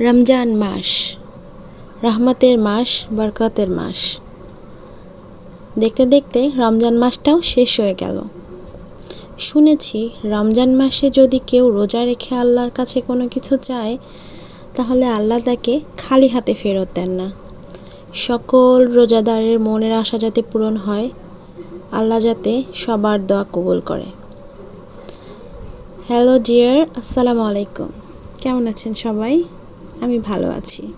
রমজান মাস, রহমতের মাস, বরকতের মাস। দেখতে দেখতে রমজান মাসটাও শেষ হয়ে গেল। শুনেছি রমজান মাসে যদি কেউ রোজা রেখে আল্লাহর কাছে কোনো কিছু চায়, তাহলে আল্লাহ তাকে খালি হাতে ফেরত দেন না। সকল রোজাদারের মনের আশা যাতে পূরণ হয়, আল্লাহ যাতে সবার দোয়া কবুল করে। হ্যালো ডিয়ার, আসসালামু আলাইকুম। কেমন আছেন সবাই? আমি ভালো আছি।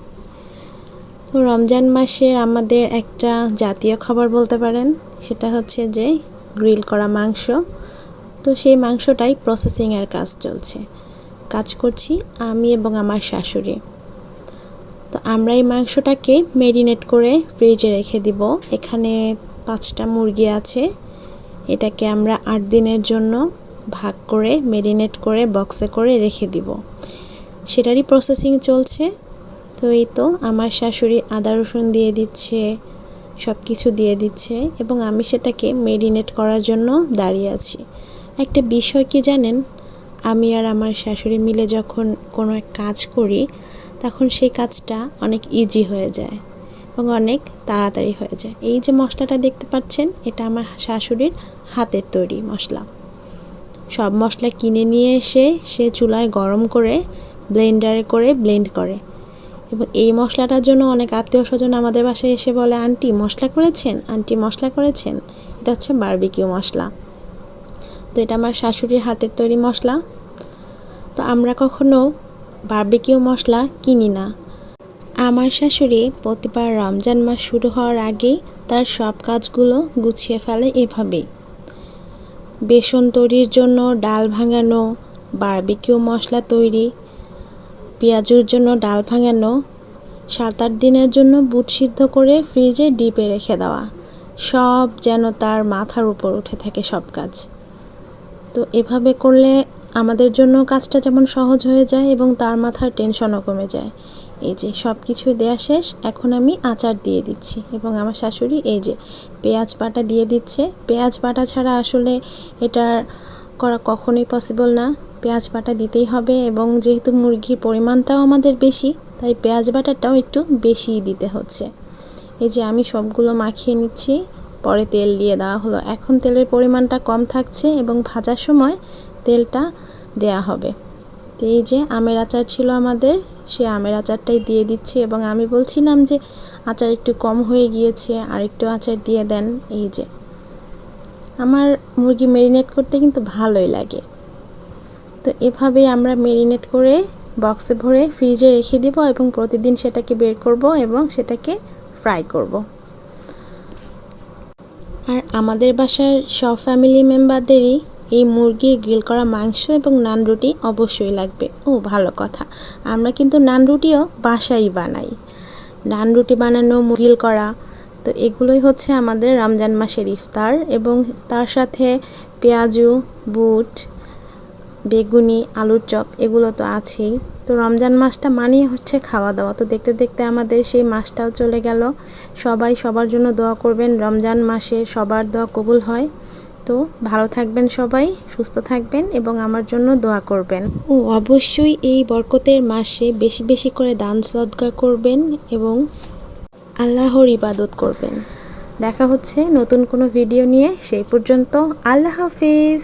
তো রমজান মাসের আমাদের একটা জাতীয় খাবার বলতে পারেন, সেটা হচ্ছে যে গ্রিল করা মাংস। তো সেই মাংসটাই প্রসেসিংয়ের কাজ চলছে। কাজ করছি আমি এবং আমার শাশুড়ি। তো আমরা এই মাংসটাকে মেরিনেট করে ফ্রিজে রেখে দিব। এখানে পাঁচটা মুরগি আছে। এটাকে আমরা আট দিনের জন্য ভাগ করে মেরিনেট করে বক্সে করে রেখে দিব। সেটারই প্রসেসিং চলছে। তো এই তো আমার শাশুড়ি আদা, রসুন দিয়ে দিচ্ছে সব কিছু দিয়ে দিচ্ছে এবং আমি সেটাকে মেরিনেট করার জন্য দাঁড়িয়ে আছি। একটা বিষয় কি জানেন? আমি আর আমার শাশুড়ি মিলে যখন কোনো এক কাজ করি, তখন সেই কাজটা অনেক ইজি হয়ে যায় এবং অনেক তাড়াতাড়ি হয়ে যায়। এই যে মশলাটা দেখতে পাচ্ছেন, এটা আমার শাশুড়ির হাতের তৈরি মশলা। সব মশলা কিনে নিয়ে এসে সে চুলায় গরম করে ব্লেন্ডারে করে ব্লেন্ড করে। এবং এই মশলাটার জন্য অনেক আত্মীয় স্বজন আমাদের বাসায় এসে বলে, আন্টি, মশলা করেছেন? আন্টি, মশলা করেছেন? এটা হচ্ছে বারবিকিউ মশলা। তো এটা আমার শাশুড়ির হাতের তৈরি মশলা। তো আমরা কখনো বার্বিকিউ মশলা কিনি না। আমার শাশুড়ি প্রতিবার রমজান মাস শুরু হওয়ার আগেই তার সব কাজগুলো গুছিয়ে ফেলে এভাবেই। বেসন তৈরির জন্য ডাল ভাঙানো বারবিকিউ মশলা তৈরি পেঁয়াজুর জন্য ডাল ভাঙানো সাত আট দিনের জন্য বুট সিদ্ধ করে ফ্রিজে ডিপে রেখে দেওয়া, সব যেন তার মাথার উপর উঠে থাকে সব কাজ। তো এভাবে করলে আমাদের জন্য কাজটা যেমন সহজ হয়ে যায় এবং তার মাথার টেনশনও কমে যায়। এই যে সব কিছু দেয়া শেষ, এখন আমি আচার দিয়ে দিচ্ছি এবং আমার শাশুড়ি এই যে পেঁয়াজ বাটা দিয়ে দিচ্ছে। পেঁয়াজ বাটা ছাড়া আসলে এটা করা কখনোই পসিবল না। পেঁয়াজ বাটা দিতেই হবে এবং যেহেতু মুরগির পরিমাণটাও আমাদের বেশি, তাই পেঁয়াজ বাটাটাও একটু বেশিই দিতে হচ্ছে। এই যে আমি সবগুলো মাখিয়ে নিচ্ছি, পরে তেল দিয়ে দেওয়া হলো। এখন তেলের পরিমাণটা কম থাকছে এবং ভাজার সময় তেলটা দেয়া হবে। তো এই যে আমের আচার ছিল আমাদের, সে আমের আচারটাই দিয়ে দিচ্ছি এবং আমি বলছিলাম যে আচার একটু কম হয়ে গিয়েছে আর একটু আচার দিয়ে দেন। এই যে। আমার মুরগি মেরিনেট করতে কিন্তু ভালোই লাগে। তো এভাবেই আমরা মেরিনেট করে বক্সে ভরে ফ্রিজে রেখে দিব এবং প্রতিদিন সেটাকে বের করব এবং সেটাকে ফ্রাই করব। আর আমাদের বাসার সব ফ্যামিলি মেম্বারদেরই এই মুরগির গ্রিল করা মাংস এবং নান রুটি অবশ্যই লাগবে। ও, ভালো কথা। আমরা কিন্তু নান রুটিও বাসাই বানাই। নান রুটি বানানো গ্রিল করা, তো এগুলোই হচ্ছে আমাদের রমজান মাসের ইফতার এবং তার সাথে পেঁয়াজু, বুট বেগুনি আলুর চপ এগুলো তো আছেই। তো রমজান মাসটা মানিয়ে হচ্ছে খাওয়া দাওয়া তো দেখতে দেখতে আমাদের সেই মাসটাও চলে গেল। সবাই সবার জন্য দোয়া করবেন। রমজান মাসে সবার দোয়া কবুল হয়। তো ভালো থাকবেন সবাই সুস্থ থাকবেন এবং আমার জন্য দোয়া করবেন। ও অবশ্যই এই বরকতের মাসে বেশি বেশি করে দান সদগা করবেন এবং আল্লাহর ইবাদত করবেন। দেখা হচ্ছে নতুন কোনো ভিডিও নিয়ে। সেই পর্যন্ত আল্লাহ হাফিজ।